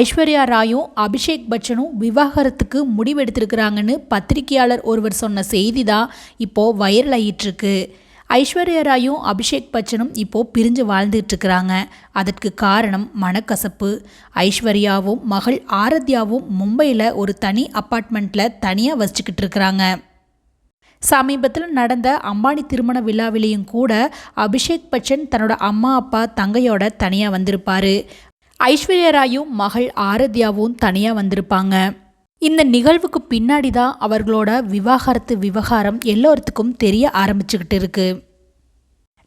ஐஸ்வர்யா ராயும் அபிஷேக் பச்சனும் விவாகரத்துக்கு முடிவெடுத்திருக்கிறாங்கன்னு பத்திரிகையாளர் ஒருவர் சொன்ன செய்தி தான் இப்போது வைரல் ஆகிட்டுருக்கு ஐஸ்வர்யா ராயும் அபிஷேக் பச்சனும் இப்போது பிரிஞ்சு வாழ்ந்துட்டுருக்கிறாங்க. அதற்கு காரணம் மனக்கசப்பு. ஐஸ்வர்யாவும் மகள் ஆரத்யாவும் மும்பையில் ஒரு தனி அப்பார்ட்மெண்ட்டில் தனியாக வசிச்சுக்கிட்டு இருக்கிறாங்க சமீபத்தில் நடந்த அம்பானி திருமண விழாவிலையும் கூட அபிஷேக் பச்சன் தன்னோட அம்மா அப்பா தங்கையோட தனியாக வந்திருப்பாரு. ஐஸ்வர்யா ராயும் மகள் ஆரத்யாவும் தனியாக வந்திருப்பாங்க. இந்த நிகழ்வுக்கு பின்னாடி தான் அவர்களோட விவாகரத்து விவகாரம் எல்லோருத்துக்கும் தெரிய ஆரம்பிச்சுக்கிட்டு இருக்கு.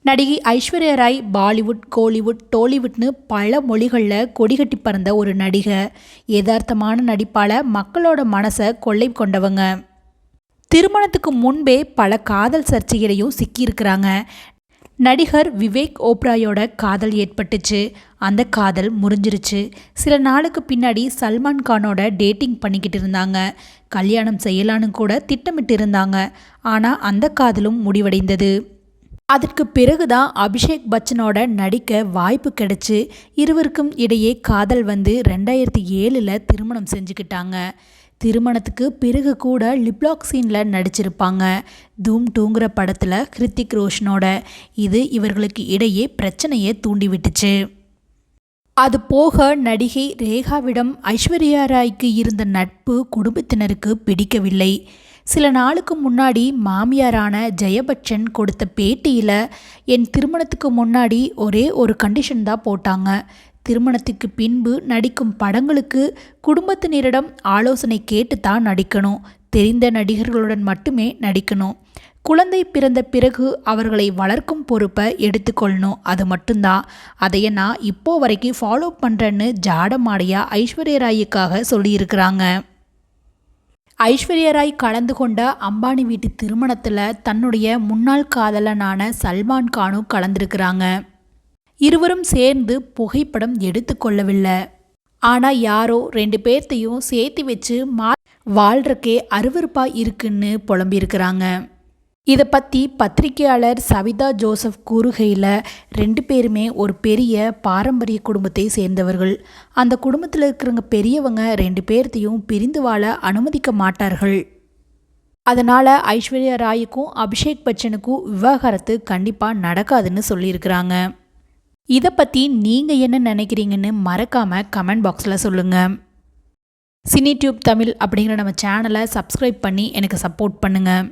நடிகை ஐஸ்வர்யா ராய் பாலிவுட் கோலிவுட் டோலிவுட்னு பல மொழிகளில் கொடிகட்டி பறந்த ஒரு நடிகை. யதார்த்தமான நடிப்பால் மக்களோட மனசை கொள்ளை கொண்டவங்க. திருமணத்துக்கு முன்பே பல காதல் சர்ச்சைகளையும் சிக்கியிருக்கிறாங்க. நடிகர் விவேக் ஓப்ராயோட காதல் ஏற்பட்டுச்சு. அந்த காதல் முறிஞ்சிருச்சு. சில நாளுக்கு பின்னாடி சல்மான் கானோட டேட்டிங் பண்ணிக்கிட்டு இருந்தாங்க. கல்யாணம் செய்யலான்னு கூட திட்டமிட்டு இருந்தாங்க ஆனால் அந்த காதலும் முடிவடைந்தது. அதற்கு பிறகுதான் அபிஷேக் பச்சனோட நடிக்க வாய்ப்பு கிடைச்சு. இருவருக்கும் இடையே காதல் வந்து ரெண்டாயிரத்தி ஏழில் திருமணம் செஞ்சுக்கிட்டாங்க. திருமணத்துக்கு பிறகு கூட லிப்லாக் சீனில் நடிச்சிருப்பாங்க. தூம் டூங்கிற படத்தில் ஹிருத்திக் ரோஷனோட. இது இவர்களுக்கு இடையே பிரச்சனையை தூண்டிவிட்டுச்சு. அது போக நடிகை ரேகாவிடம் ஐஸ்வர்யா ராய்க்கு இருந்த நட்பு குடும்பத்தினருக்கு பிடிக்கவில்லை. சில நாளுக்கு முன்னாடி மாமியாரான ஜெயபச்சன் கொடுத்த பேட்டியில் என் திருமணத்துக்கு முன்னாடி ஒரே ஒரு கண்டிஷன் தான் போட்டாங்க. திருமணத்துக்கு பின்பு நடிக்கும் படங்களுக்கு குடும்பத்தினரிடம் ஆலோசனை கேட்டுத்தான் நடிக்கணும். தெரிந்த நடிகர்களுடன் மட்டுமே நடிக்கணும். குழந்தை பிறந்த பிறகு அவர்களை வளர்க்கும் பொறுப்பை எடுத்துக்கொள்ளணும் அது மட்டும்தான். அதையே நான் இப்போ வரைக்கும் ஃபாலோ பண்ணுறேன்னு ஜாடமாடியா ஐஸ்வர்யா ராய்க்காக சொல்லியிருக்கிறாங்க. ஐஸ்வர்யா ராய் கலந்து கொண்ட அம்பானி வீட்டு திருமணத்தில் தன்னுடைய முன்னாள் காதலனான சல்மான் கானும் கலந்துருக்கிறாங்க. இருவரும் சேர்ந்து புகைப்படம் எடுத்துக்கொள்ளவில்லை ஆனால் யாரோ ரெண்டு பேர்த்தையும் சேர்த்து வச்சு மா வாழ்றக்கே அருவருப்பாக இருக்குன்னு புலம்பியிருக்கிறாங்க. இதை பற்றி பத்திரிகையாளர் சவிதா ஜோசப் கூறுகையில் ரெண்டு பேருமே ஒரு பெரிய பாரம்பரிய குடும்பத்தை சேர்ந்தவர்கள். அந்த குடும்பத்தில் இருக்கிறவங்க பெரியவங்க ரெண்டு பேர்த்தையும் பிரிந்து வாழ அனுமதிக்க மாட்டார்கள். அதனால் ஐஸ்வர்யா ராய்க்கும் அபிஷேக் பச்சனுக்கும் விவாகரத்து கண்டிப்பாக நடக்காதுன்னு சொல்லியிருக்கிறாங்க. இதை பற்றி நீங்கள் என்ன நினைக்கிறீங்கன்னு மறக்காமல் கமெண்ட் பாக்ஸில் சொல்லுங்கள் சினி டியூப் தமிழ் அப்படிங்கிற நம்ம சேனலை சப்ஸ்கிரைப் பண்ணி எனக்கு சப்போர்ட் பண்ணுங்கள்